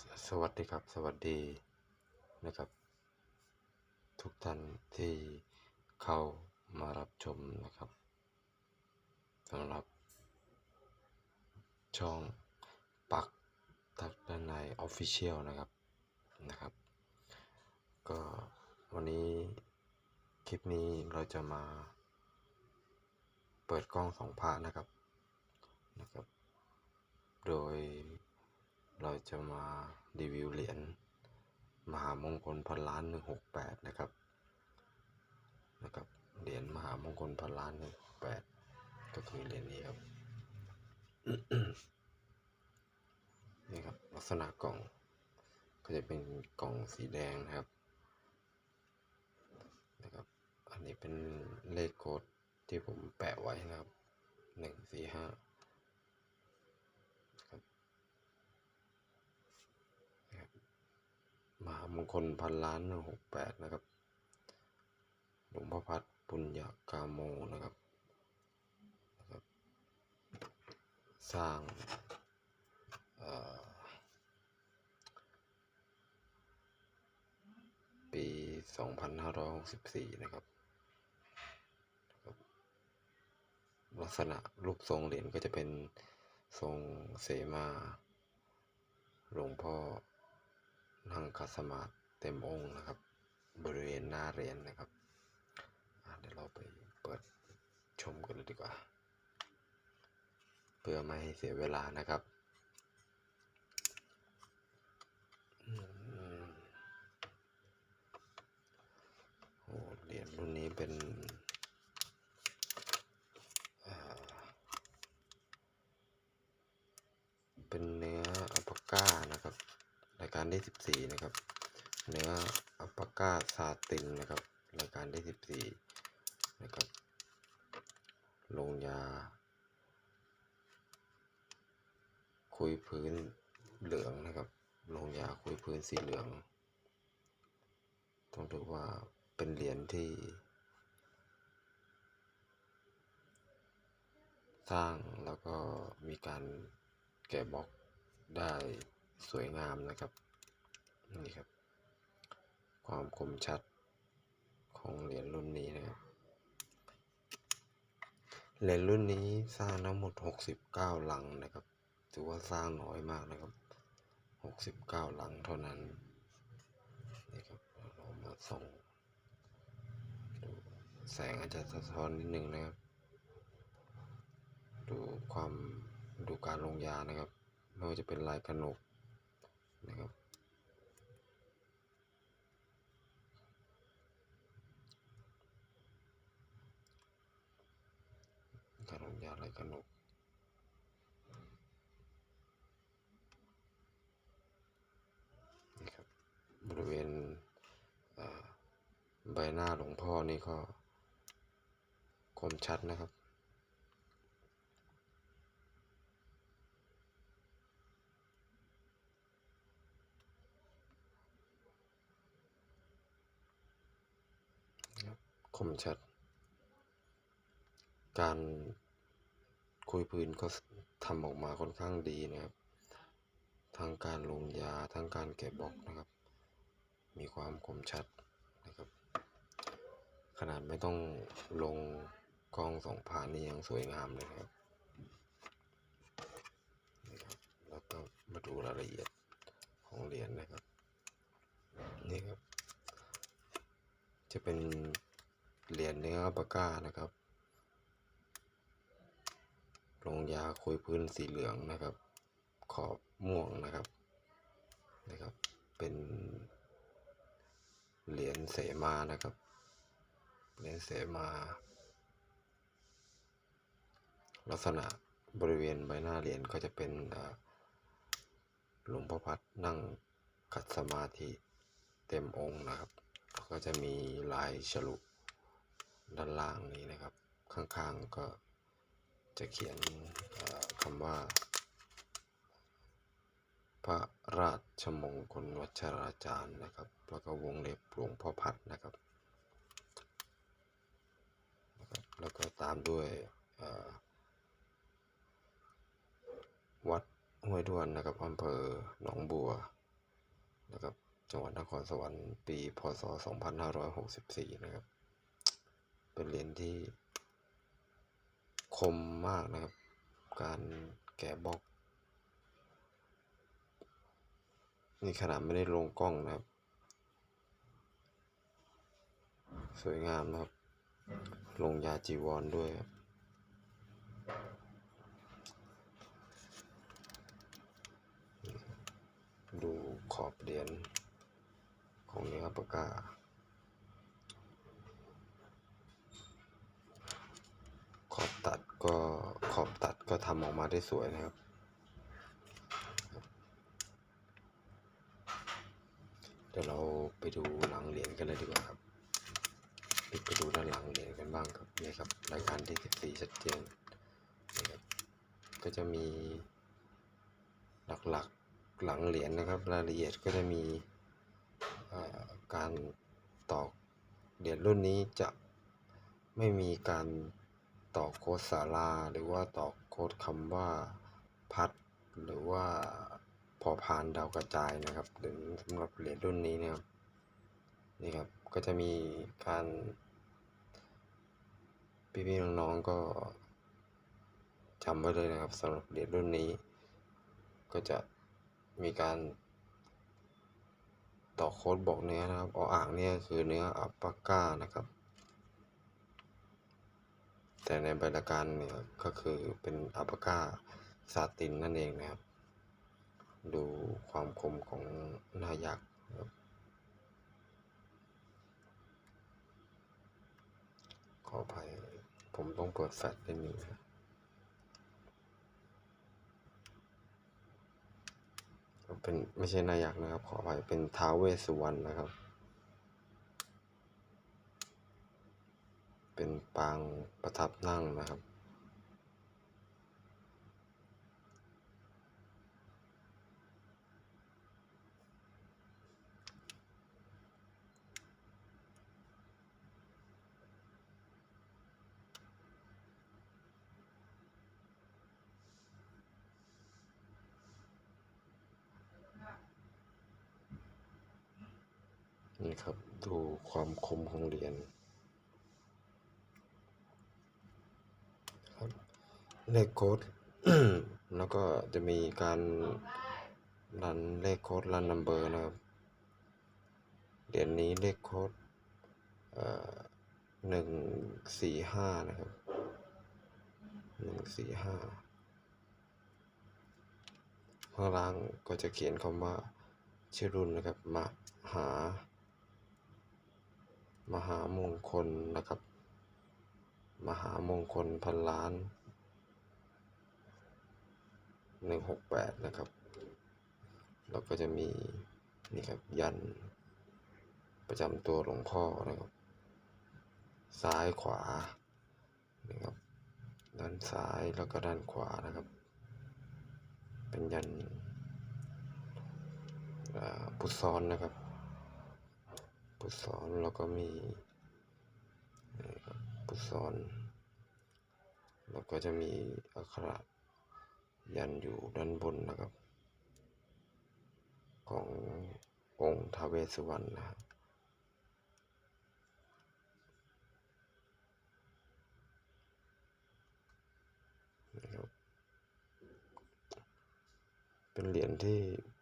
สวัสดีครับ สวัสดีนะครับ ทุกท่านที่เข้ามารับชมนะครับสำหรับ ช่องปักทักด้านในออฟฟิเชียลนะครับนะครับ ก็วันนี้คลิปนี้เราจะมา เปิดกล้องสองพานะครับนะครับ โดย เราจะมารีวิวเหรียญมหามงคลพันล้านหนึ่งหกแปดนะครับนะครับเหรียญมหามงคลพันล้านหนึ่งแปดก็คือเหรียญนี้ครับนี่ครับลักษณะกล่อง ก็จะเป็นกล่องสีแดงนะครับนะครับ อันนี้เป็นเลขโค้ดที่ผมแปะไว้นะครับหนึ่งสี่ห้าครับนะครับ มหามงคลพันล้านหกแปดนะครับ หลวงพ่อพัดปุญญากาโมนะครับนะครับ สร้างเอ่อปี 2564 นะครับครับ ลักษณะรูปทรงเหรียญก็จะเป็นทรงเสมาหลวงพ่อ นั่งคัสมาเต็มองค์นะครับ บริเวณหน้าเหรียญนะครับเดี๋ยวเราไปเปิดชมกันเลยดีกว่า เพื่อไม่ให้เสียเวลานะครับโอ้เหรียญรุ่นนี้เป็นอ่าเป็นเนื้ออัลปาก้านะครับ การที่สิบสี่นะครับเนื้ออัลปาก้าซาตินนะครับรายการที่สิบสี่นะครับ ลงยา คุยพื้นเหลืองนะครับ ลงยาคุยพื้นสีเหลือง ต้องถือว่าเป็นเหรียญที่ สร้างแล้วก็มีการแกะบล็อกได้สวยงามนะครับ นี่ครับ ความคมชัดของเหรียญรุ่นนี้นะครับ เหรียญรุ่นนี้สร้างทั้งหมด 69หลังนะครับ ถือว่าสร้างน้อยมากนะครับ 69หลังเท่านั้น นี่ครับ เรามาส่องดูแสงอาจจะสะท้อนนิดนึงนะครับ ดูความดูการลงยานะครับ ไม่ว่าจะเป็นลายกระหนกนะครับ การลงยาลายกระหนกนี่ครับบริเวณใบหน้าหลวงพ่อนี่ก็คมชัดนะครับคมชัด การคุยพื้นก็ทำออกมาค่อนข้างดีนะครับ ทั้งการลงยาทั้งการแกะบล็อกนะครับ มีความคมชัดนะครับ ขนาดไม่ต้องลงกล้องสองผ่านนี่ยังสวยงามเลยครับนี่ครับ แล้วก็มาดูรายละเอียดของเหรียญนะครับ นี่ครับ จะเป็นเหรียญเนื้อปาก้านะครับ ลงยาคุยพื้นสีเหลืองนะครับ ขอบม่วงนะครับนะครับ เป็นเหรียญเสมานะครับเหรียญเสมา ลักษณะบริเวณใบหน้าเหรียญก็จะเป็นหลวงพ่อพัดนั่งขัดสมาธิเต็มองค์นะครับ ก็จะมีลายฉลุด้านล่างนี้นะครับ ข้างๆก็ จะเขียนคำว่า พระราชมงคลวัชราจารย์นะครับ แล้วก็วงเล็บหลวงพ่อพัดนะครับ แล้วก็ตามด้วยวัดห้วยด้วนนะครับอำเภอหนองบัวนะครับจังหวัดนครสวรรค์ปี พศ 2564 นะครับ เป็นเหรียญที่ คมมากนะครับ การแกะบล็อก นี่ขนาดไม่ได้ลงกล้องนะครับ สวยงามนะครับ ลงยาจีวรด้วยครับดูขอบเหรียญของเนื้อปากกา ขอบตัดก็ขอบตัดก็ทำออกมาได้สวยนะครับ เดี๋ยวเราไปดูหลังเหรียญกันเลยดีกว่าครับไปดูด้านหลังเหรียญกันบ้างครับนี่ครับรายการที่ 14 ชัดเจนนี่ครับก็จะมีหลักๆหลังเหรียญนะครับ รายละเอียดก็จะมีการตอกเหรียญรุ่นนี้จะไม่มีการ ต่อโค้ดสาราหรือว่าต่อโค้ดคำว่าพัดหรือว่าพอพานดาวกระจายนะครับหรือสำหรับเหรียญรุ่นนี้นะครับนี่ครับก็จะมีการพี่ๆน้องๆก็จำไว้เลยนะครับสำหรับเหรียญรุ่นนี้ ก็จะมีการ ต่อโค้ดบอกเนื้อนะครับออ่างเนี่ยคือเนื้ออัปปาก้านะครับ แต่ในใบละการเนี่ยก็คือเป็นอัปปาก้าซาตินนั่นเองนะครับ ดูความคมของหน้ายักษ์ขออภัยผมต้องเปิดแฟลชนิดนึงนะเป็นไม่ใช่นายักษ์นะครับ ขออภัยเป็นท้าวเวสสุวรรณนะครับ เป็นปางประทับนั่งนะครับ นี่ครับ ดูความคมของเหรียญครับ เลขโค้ด แล้วก็จะมีการรันเลขโค้ดรันนัมเบอร์นะครับเหรียญนี้เลขโค้ดหนึ่งสี่ห้านะครับหนึ่งสี่ห้าข้างล่างก็จะเขียนคำว่าชื่อรุ่นนะครับมหา มหามงคลนะครับ มหามงคลพันล้าน หนึ่งหกแปดนะครับแล้วก็จะมีนี่ครับยันประจำตัวหลวงพ่อนะครับ ซ้ายขวานี่ครับด้านซ้ายแล้วก็ด้านขวานะครับ เป็นยันพุทซ้อนนะครับพุทซ้อนแล้วก็มีพุทซ้อนแล้วก็จะมีอักขระ ยันอยู่ด้านบนนะครับ ขององค์ทาวเวสวรรณนะครับนะครับเป็นเหรียญที่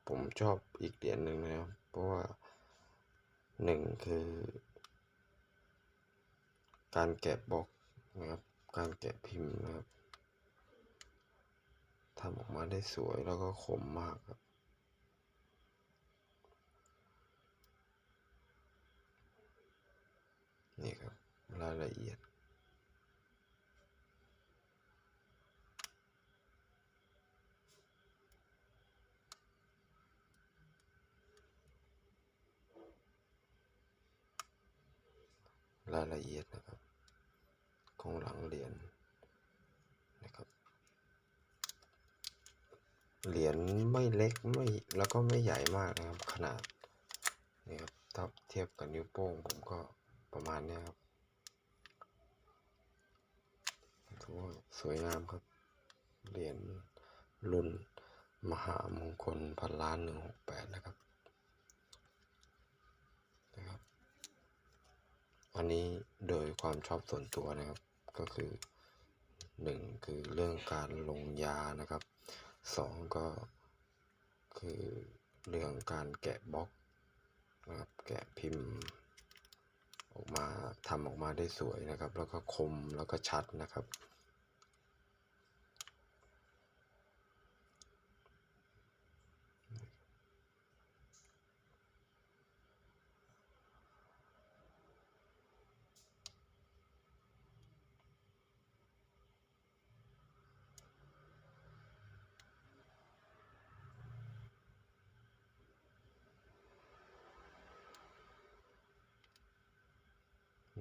ผมชอบอีกเหรียญหนึ่งนะครับ เพราะว่าหนึ่งคือ การแกะบล็อกนะครับ การแกะพิมพ์นะครับ ทำออกมาได้สวยแล้วก็คมมากครับ นี่ครับรายละเอียดรายละเอียดนะครับ ของหลังเหรียญ เหรียญไม่เล็กไม่แล้วก็ไม่ใหญ่มากนะครับ ขนาดนี่ครับถ้าเทียบกับนิ้วโป้งผมก็ประมาณนี้ครับถือว่าสวยงามครับ เหรียญรุ่นมหามงคลพันล้านหนึ่งหกแปดนะครับนะครับ อันนี้โดยความชอบส่วนตัวนะครับ ก็คือหนึ่งคือเรื่องการลงยานะครับ สองก็คือเรื่องการแกะบล็อกนะครับแกะพิมพ์ ออกมาทำออกมาได้สวยนะครับ แล้วก็คมแล้วก็ชัดนะครับ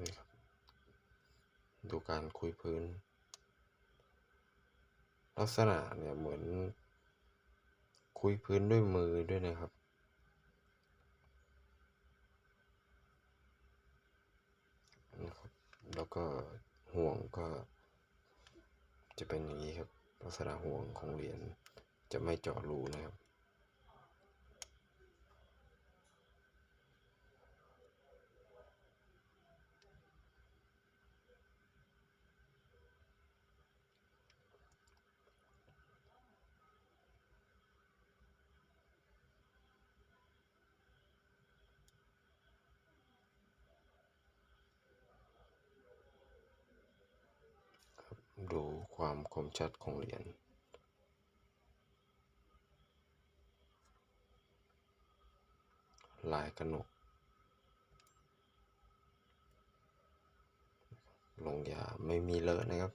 นี่ครับ ดูการคุยพื้น ลักษณะเนี่ยเหมือน คุยพื้นด้วยมือด้วยนะครับนะครับ แล้วก็ห่วงก็ จะเป็นอย่างนี้ครับ ลักษณะห่วงของเหรียญจะไม่เจาะรูนะครับ ดู ความคมชัดของเหรียญลายกระหนก ลงยาไม่มีเลอะนะครับ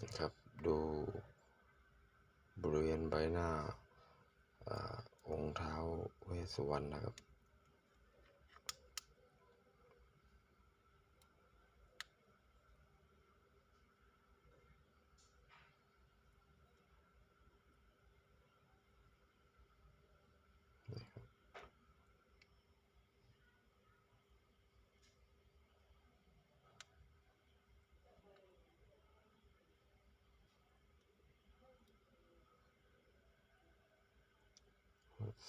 นะครับ ดู บริเวณใบหน้าอองค์เท้าเวสสุวรรณนะครับ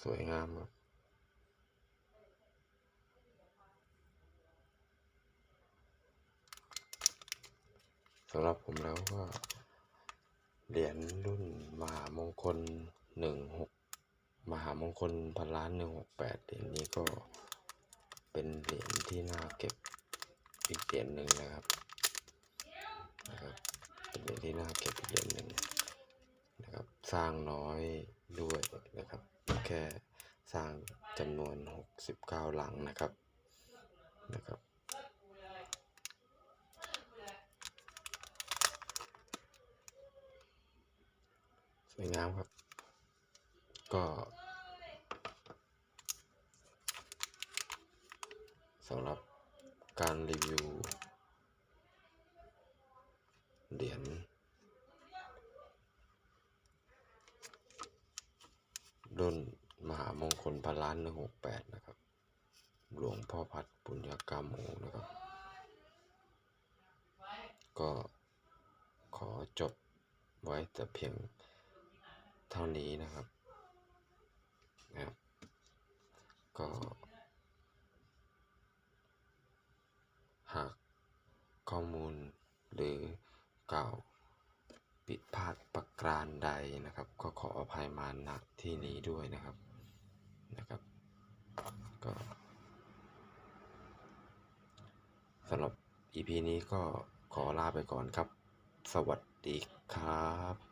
สวยงามครับสำหรับผมแล้วก็เหรียญรุ่นมหามงคลหนึ่งหกมหามงคลพันล้านหนึ่งหกแปดเหรียญนี้ก็เป็นเหรียญที่น่าเก็บอีกเหรียญหนึ่งนะครับนะครับเป็นเหรียญที่น่าเก็บอีกเหรียญหนึ่งนะครับสร้างน้อยด้วยนะครับ ค่สร้างจำนวน 69 หลังนะครับนะครับ สวยงามครับ ก็สำหรับการรีวิวเหรียญรุ่นมหามง คลพระล้านหนึ่งหกแปดนะครับ หลวงพ่อพัดปุญญากรรมโมนะครับ ก็ขอจบไว้แต่เพียงเท่านี้นะครับนะครับ ก็ หากข้อมูลหรือกล่าวผิดพลาดประการใดนะครับ ก็ขออภัยมาณที่นี้ด้วยนะครับ นะครับ ก็สำหรับ EP นี้ก็ขอลาไปก่อนครับ สวัสดีครับ